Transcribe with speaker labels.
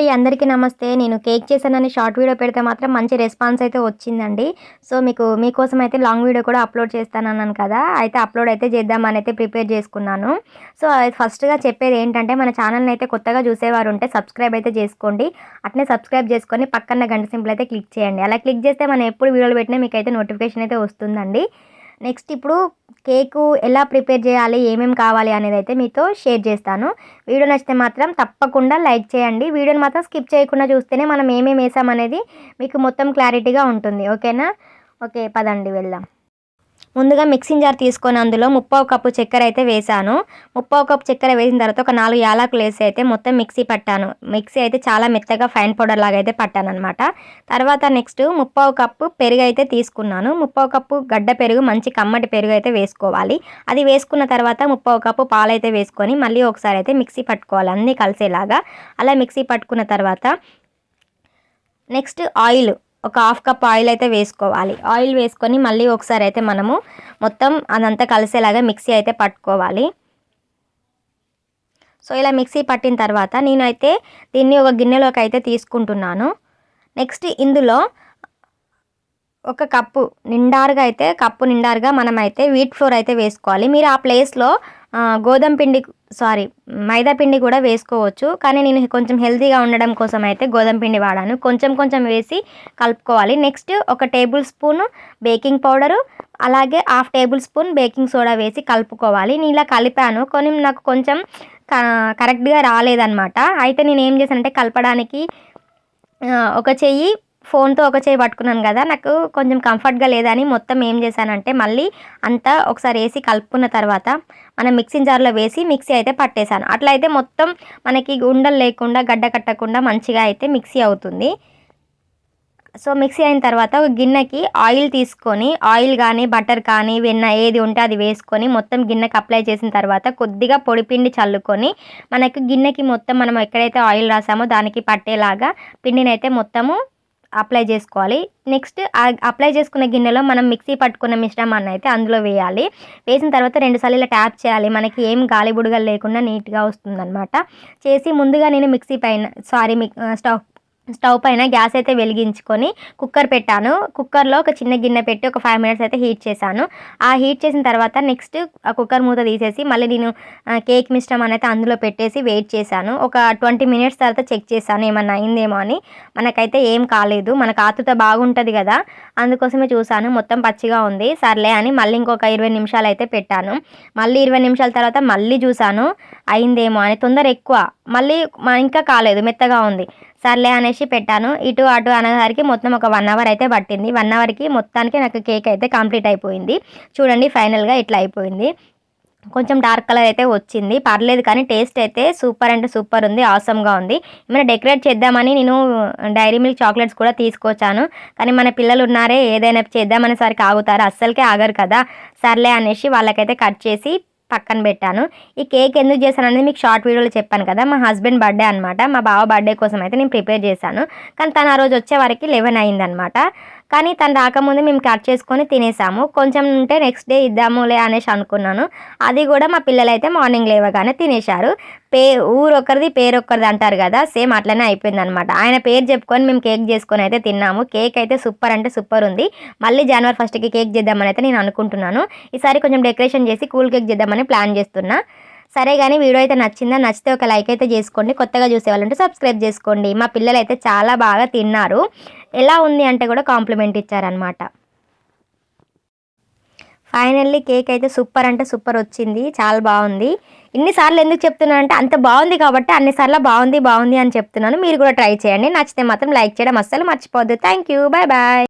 Speaker 1: అండి అందరికీ నమస్తే. నేను కేక్ చేశానని షార్ట్ వీడియో పెడితే మాత్రం మంచి రెస్పాన్స్ అయితే వచ్చిందండి. సో మీకు మీకోసం అయితే లాంగ్ వీడియో కూడా అప్లోడ్ చేస్తానన్నాను కదా అయితే అప్లోడ్ అయితే చేద్దామని అయితే ప్రిపేర్ చేసుకున్నాను. సో ఫస్ట్గా చెప్పేది ఏంటంటే మన ఛానల్ని అయితే కొత్తగా చూసేవారు ఉంటే సబ్స్క్రైబ్ అయితే చేసుకోండి. అట్నే సబ్స్క్రైబ్ చేసుకొని పక్కన గంట సింపుల్ అయితే క్లిక్ చేయండి. అలా క్లిక్ చేస్తే మనం ఎప్పుడు వీడియోలు పెట్టినా మీకు అయితే నోటిఫికేషన్ అయితే వస్తుందండి. నెక్స్ట్ ఇప్పుడు కేకు ఎలా ప్రిపేర్ చేయాలి ఏమేమి కావాలి అనేది అయితే మీతో షేర్ చేస్తాను. వీడియో నచ్చితే మాత్రం తప్పకుండా లైక్ చేయండి. వీడియోని మాత్రం స్కిప్ చేయకుండా చూస్తేనే మనం ఏమేమి వేసామనేది మీకు మొత్తం క్లారిటీగా ఉంటుంది. ఓకేనా? ఓకే పదండి వెళ్దాం. ముందుగా మిక్సింగ్ జార్ తీసుకొని అందులో ముప్పావు కప్పు చక్కెర అయితే వేసాను ముప్పావు కప్పు చక్కెర వేసిన తర్వాత ఒక నాలుగు యాలకులు వేసి అయితే మొత్తం మిక్సీ పట్టాను. మిక్సీ అయితే చాలా మెత్తగా ఫైన్ పౌడర్ లాగా అయితే పట్టాను అనమాట తర్వాత నెక్స్ట్ ముప్పావు కప్పు పెరుగు అయితే తీసుకున్నాను. ముప్పావు కప్పు గడ్డ పెరుగు మంచి కమ్మటి పెరుగు అయితే వేసుకోవాలి. అది వేసుకున్న తర్వాత ముప్పావు కప్పు పాలు అయితే వేసుకొని మళ్ళీ ఒకసారి అయితే మిక్సీ పట్టుకోవాలి. అన్నీ కలిసేలాగా. అలా మిక్సీ పట్టుకున్న తర్వాత నెక్స్ట్ ఆయిల్. ఒక హాఫ్ కప్ ఆయిల్ అయితే వేసుకోవాలి. ఆయిల్ వేసుకొని మళ్ళీ ఒకసారి అయితే మనము మొత్తం అదంతా కలిసేలాగా మిక్సీ అయితే పట్టుకోవాలి. సో ఇలా మిక్సీ పట్టిన తర్వాత నేనైతే దీన్ని ఒక గిన్నెలోకి అయితే తీసుకుంటున్నాను. నెక్స్ట్ ఇందులో ఒక కప్పు నిండారుగా అయితే కప్పు నిండారుగా మనమైతే వీట్ ఫ్లోర్ అయితే వేసుకోవాలి. మీరు ఆ ప్లేస్లో గోధుమ పిండి సారీ మైదా పిండి కూడా వేసుకోవచ్చు. కానీ నేను కొంచెం హెల్తీగా ఉండడం కోసం అయితే గోధుమ పిండి వాడాను. కొంచెం కొంచెం వేసి కలుపుకోవాలి. నెక్స్ట్ ఒక టేబుల్ స్పూన్ బేకింగ్ పౌడరు అలాగే half table spoon baking soda వేసి కలుపుకోవాలి. నేను ఇలా కలిపాను. కొన్ని నాకు కొంచెం కరెక్ట్గా రాలేదనమాట అయితే నేను ఏం చేశానంటే కలపడానికి ఒక చెయ్యి ఫోన్తో ఒక చేయి పట్టుకున్నాను కదా నాకు కొంచెం కంఫర్ట్గా లేదని మొత్తం ఏం చేశానంటే మళ్ళీ అంతా ఒకసారి వేసి కలుపుకున్న తర్వాత మనం మిక్సింగ్ జార్లో వేసి మిక్సీ అయితే పట్టేశాను. అట్లా అయితే మొత్తం మనకి ఉండలు లేకుండా గడ్డ కట్టకుండా మంచిగా అయితే మిక్సీ అవుతుంది. సో మిక్సీ అయిన తర్వాత ఒక గిన్నెకి ఆయిల్ తీసుకొని ఆయిల్ కానీ బటర్ కానీ వెన్న ఏది ఉంటే అది వేసుకొని మొత్తం గిన్నెకి అప్లై చేసిన తర్వాత కొద్దిగా పొడిపిండి చల్లుకొని మనకు గిన్నెకి మొత్తం మనం ఎక్కడైతే ఆయిల్ రాసామో దానికి పట్టేలాగా పిండిని అయితే మొత్తము అప్లై చేసుకోవాలి. నెక్స్ట్ అప్లై చేసుకున్న గిన్నెలో మనం మిక్సీ పట్టుకున్న మిశ్రమాన్ని అయితే అందులో వేయాలి. వేసిన తర్వాత రెండుసార్లు ఇలా ట్యాప్ చేయాలి. మనకి ఏం గాలి బుడగలు లేకుండా నీట్గా వస్తుందన్నమాట. చేసి ముందుగా నేను మిక్సీ పైన సారీ స్టవ్ స్టవ్ పైన గ్యాస్ అయితే వెలిగించుకొని కుక్కర్ పెట్టాను. కుక్కర్లో ఒక చిన్న గిన్నె పెట్టి ఒక ఫైవ్ మినిట్స్ అయితే హీట్ చేశాను. ఆ హీట్ చేసిన తర్వాత నెక్స్ట్ ఆ కుక్కర్ మూత తీసేసి మళ్ళీ నేను కేక్ మిశ్రమం అయితే అందులో పెట్టేసి వెయిట్ చేశాను. ఒక ట్వంటీ మినిట్స్ తర్వాత చెక్ చేశాను ఏమన్నా అయిందేమో అని. మనకైతే ఏం కాలేదు. మనకు ఆతుత బాగుంటుంది కదా. అందుకోసమే చూశాను. మొత్తం పచ్చిగా ఉంది. సర్లే అని మళ్ళీ ఇంకొక ఇరవై నిమిషాలు అయితే పెట్టాను. మళ్ళీ ఇరవై నిమిషాల తర్వాత మళ్ళీ చూశాను. అయిందేమో అని. తొందర ఎక్కువ. మళ్ళీ ఇంకా కాలేదు. మెత్తగా ఉంది. సర్లే అనేసి పెట్టాను. ఇటు అటు అనేసరికి మొత్తం ఒక వన్ అవర్ అయితే పట్టింది. వన్ అవర్కి మొత్తానికి నాకు కేక్ అయితే కంప్లీట్ అయిపోయింది. చూడండి ఫైనల్గా ఇట్లా అయిపోయింది. కొంచెం డార్క్ కలర్ అయితే వచ్చింది. పర్లేదు కానీ టేస్ట్ అయితే సూపర్ అంటే సూపర్ ఉంది. ఆసమ్గా ఉంది. ఏమైనా డెకరేట్ చేద్దామని నేను డైరీ మిల్క్ చాక్లెట్స్ కూడా తీసుకొచ్చాను. కానీ మన పిల్లలు ఉన్నారే ఏదైనా చేద్దామనేసరికి ఆగుతారు. అస్సలకే ఆగరు కదా. సర్లే అనేసి వాళ్ళకైతే కట్ చేసి పక్కన పెట్టాను. ఈ కేక్ ఎందుకు చేశాను అనేది మీకు షార్ట్ వీడియోలో చెప్పాను కదా మా హస్బెండ్ బర్త్డే అనమాట మా బావ బర్త్డే కోసం అయితే నేను ప్రిపేర్ చేశాను. కానీ తను ఆ రోజు వచ్చే వరకు లెవెన్ అయిందనమాట కానీ తను రాకముందు మేము కట్ చేసుకొని తినేసాము. కొంచెం ఉంటే నెక్స్ట్ డే ఇద్దాములే అనేసి అనుకున్నాను. అది కూడా మా పిల్లలు అయితే మార్నింగ్ లేవగానే తినేశారు. పే ఊరు ఒకరిది పేరు ఒక్కరిది అంటారు కదా సేమ్ అట్లనే అయిపోయింది అనమాట ఆయన పేరు చెప్పుకొని మేము కేక్ చేసుకొని అయితే తిన్నాము. కేక్ అయితే సూపర్ అంటే సూపర్ ఉంది. మళ్ళీ జనవరి ఫస్ట్కి కేక్ చేద్దామని అయితే నేను అనుకుంటున్నాను. ఈసారి కొంచెం డెకరేషన్ చేసి కూల్ కేక్ చేద్దామని ప్లాన్ చేస్తున్నా. సరే కానీ వీడియో అయితే నచ్చిందా? నచ్చితే ఒక లైక్ అయితే చేసుకోండి. కొత్తగా చూసేవాళ్ళంటే సబ్స్క్రైబ్ చేసుకోండి. మా పిల్లలు అయితే చాలా బాగా తిన్నారు. ఎలా ఉంది అంటే కూడా కాంప్లిమెంట్ ఇచ్చారనమాట ఫైనల్లీ కేక్ అయితే సూపర్ అంటే సూపర్ వచ్చింది. చాలా బాగుంది. ఇన్నిసార్లు ఎందుకు చెప్తున్నాను అంటే అంత బాగుంది కాబట్టి అన్నిసార్లు బాగుంది బాగుంది అని చెప్తున్నాను. మీరు కూడా ట్రై చేయండి. నచ్చితే మాత్రం లైక్ చేయడం అస్సలు మర్చిపోద్దు థ్యాంక్ యూ బాయ్ బాయ్